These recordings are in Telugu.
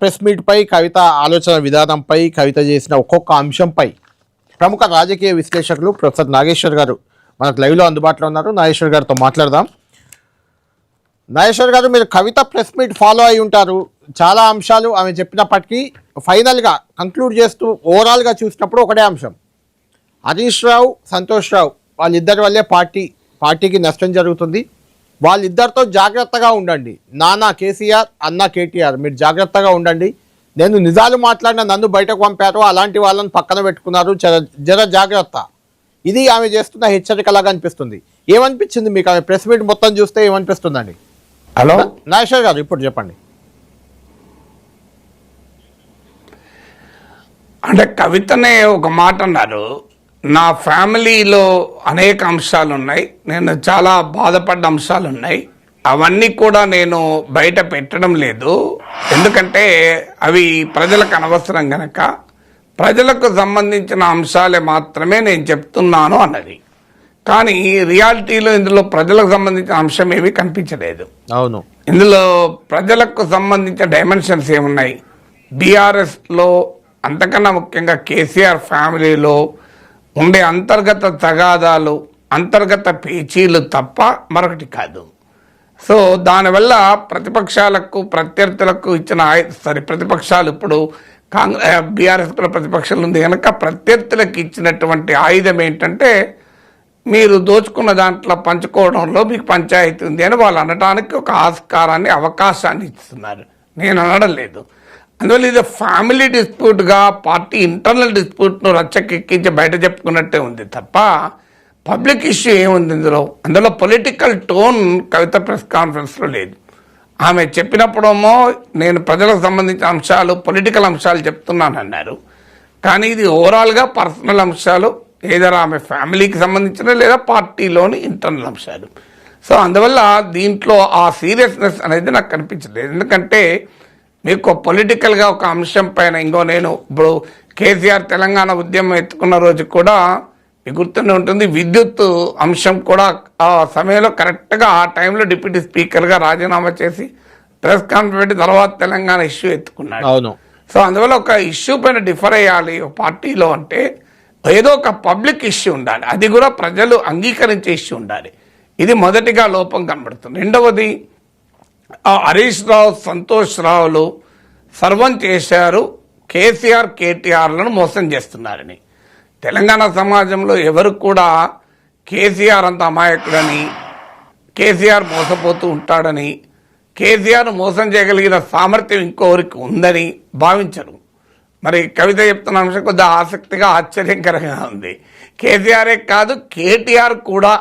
ప్రెస్ మీట్పై కవిత ఆలోచన విధానంపై కవిత చేసిన ఒక్కొక్క అంశంపై ప్రముఖ రాజకీయ విశ్లేషకులు ప్రొఫెసర్ నాగేశ్వర్ గారు మనకు లైవ్లో అందుబాటులో ఉన్నారు. నాగేశ్వర్ గారితో మాట్లాడదాం. నాగేశ్వర్ గారు మీరు కవిత ప్రెస్ మీట్ ఫాలో అయి ఉంటారు. చాలా అంశాలు ఆమె చెప్పినప్పటికీ ఫైనల్గా కంక్లూడ్ చేస్తూ ఓవరాల్గా చూసినప్పుడు ఒకటే అంశం. హరీష్ రావు సంతోష్ రావు వాళ్ళిద్దరి వల్లే పార్టీ పార్టీకి నష్టం జరుగుతుంది. వాళ్ళిద్దరితో జాగ్రత్తగా ఉండండి. నాన్న కేసీఆర్ అన్న కేటీఆర్ మీరు జాగ్రత్తగా ఉండండి. నేను నిజాలు మాట్లాడిన నన్ను బయటకు పంపారు. అలాంటి వాళ్ళని పక్కన పెట్టుకున్నారు. జర జర జాగ్రత్త. ఇది ఆమె చేస్తున్న హెచ్చరికలాగా అనిపిస్తుంది. ఏమనిపించింది మీకు? ఆమె ప్రెస్ మీట్ మొత్తం చూస్తే ఏమనిపిస్తుందండి? హలో? నాగేశ్వర్ గారు ఇప్పుడు చెప్పండి. అంటే కవితనే ఒక మాట అన్నారు. నా ఫ్యామిలీలో అనేక అంశాలు ఉన్నాయి నేను చాలా బాధపడ్డ అంశాలు ఉన్నాయి అవన్నీ కూడా నేను బయట పెట్టడం లేదు. ఎందుకంటే అవి ప్రజలకు అనవసరం గనక. ప్రజలకు సంబంధించిన అంశాలే మాత్రమే నేను చెప్తున్నాను అన్నది. కానీ రియాలిటీలో ఇందులో ప్రజలకు సంబంధించిన అంశం ఏమీ కనిపించలేదు. అవును. ఇందులో ప్రజలకు సంబంధించిన డైమెన్షన్స్ ఏమున్నాయి? బీఆర్ఎస్లో అంతకన్నా ముఖ్యంగా కేసీఆర్ ఫ్యామిలీలో ఉండే అంతర్గత తగాదాలు అంతర్గత పేచీలు తప్ప మరొకటి కాదు. సో దానివల్ల ప్రతిపక్షాలకు ప్రత్యర్థులకు ఇచ్చిన ఆయ సారీ ప్రతిపక్షాలు ఇప్పుడు కాంగ్రెస్ బీఆర్ఎస్ కూడా ప్రతిపక్షాలు ఉంది కనుక ప్రత్యర్థులకు ఇచ్చినటువంటి ఆయుధం ఏంటంటే మీరు దోచుకున్న దాంట్లో పంచుకోవడంలో మీకు పంచాయతీ ఉంది అని వాళ్ళు అనడానికి ఒక ఆస్కారాన్ని అవకాశాన్ని ఇస్తున్నారు. నేను అనడం లేదు. అందువల్ల ఇది ఫ్యామిలీ డిస్ప్యూట్గా పార్టీ ఇంటర్నల్ డిస్ప్యూట్ను రచ్చకెక్కించి బయట చెప్పుకున్నట్టే ఉంది తప్ప పబ్లిక్ ఇష్యూ ఏముంది ఇందులో? అందులో పొలిటికల్ టోన్ కవిత ప్రెస్ కాన్ఫరెన్స్లో లేదు. ఆమె చెప్పినప్పుడేమో నేను ప్రజలకు సంబంధించిన అంశాలు పొలిటికల్ అంశాలు చెప్తున్నానన్నారు. కానీ ఇది ఓవరాల్గా పర్సనల్ అంశాలు ఏదైనా ఆమె ఫ్యామిలీకి సంబంధించిన లేదా పార్టీలోని ఇంటర్నల్ అంశాలు. సో అందువల్ల దీంట్లో ఆ సీరియస్నెస్ అనేది నాకు కనిపించలేదు. ఎందుకంటే మీకు పొలిటికల్గా ఒక అంశం పైన ఇంకో నేను ఇప్పుడు కేసీఆర్ తెలంగాణ ఉద్యమం ఎత్తుకున్న రోజు కూడా మీకు గుర్తుండి ఉంటుంది విద్యుత్ అంశం కూడా ఆ సమయంలో కరెక్ట్గా ఆ టైంలో డిప్యూటీ స్పీకర్గా రాజీనామా చేసి ప్రెస్ కాన్ఫరెన్స్ పెట్టి తర్వాత తెలంగాణ ఇష్యూ ఎత్తుకున్నాడు. అవును. సో అందువల్ల ఒక ఇష్యూ పైన డిఫర్ అయ్యాలి ఒక పార్టీలో అంటే ఏదో ఒక పబ్లిక్ ఇష్యూ ఉండాలి అది కూడా ప్రజలు అంగీకరించే ఇష్యూ ఉండాలి. ఇది మొదటిగా లోపం కనబడుతుంది. రెండవది హరీష్ రావు సంతోష్ రావులు సర్వం చేశారు. కేసీఆర్ కేటీఆర్లను మోసం చేస్తున్నారని. తెలంగాణ సమాజంలో ఎవరు కూడా కేసీఆర్ అంత అమాయకుడని కేసీఆర్ మోసపోతూ ఉంటాడని కేసీఆర్ మోసం చేయగలిగిన సామర్థ్యం ఇంకోరికి ఉందని భావించరు. మరి కవిత చెప్తున్న అంశం కొద్దిగా ఆసక్తిగా ఆశ్చర్యకరంగా ఉంది. కేసీఆరే కాదు కేటీఆర్ కూడా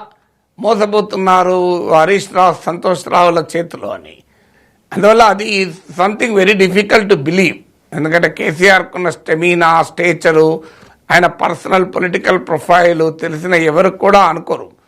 మోసపోతున్నారు హరీష్ రావు సంతోష్ రావుల చేతిలో అని. అందువల్ల అది something very difficult to believe ఎందుకంటే కేసీఆర్కున్న స్టెమీనా స్టేచరు ఆయన పర్సనల్ పొలిటికల్ ప్రొఫైలు తెలిసిన ఎవరు కూడా అనుకోరు.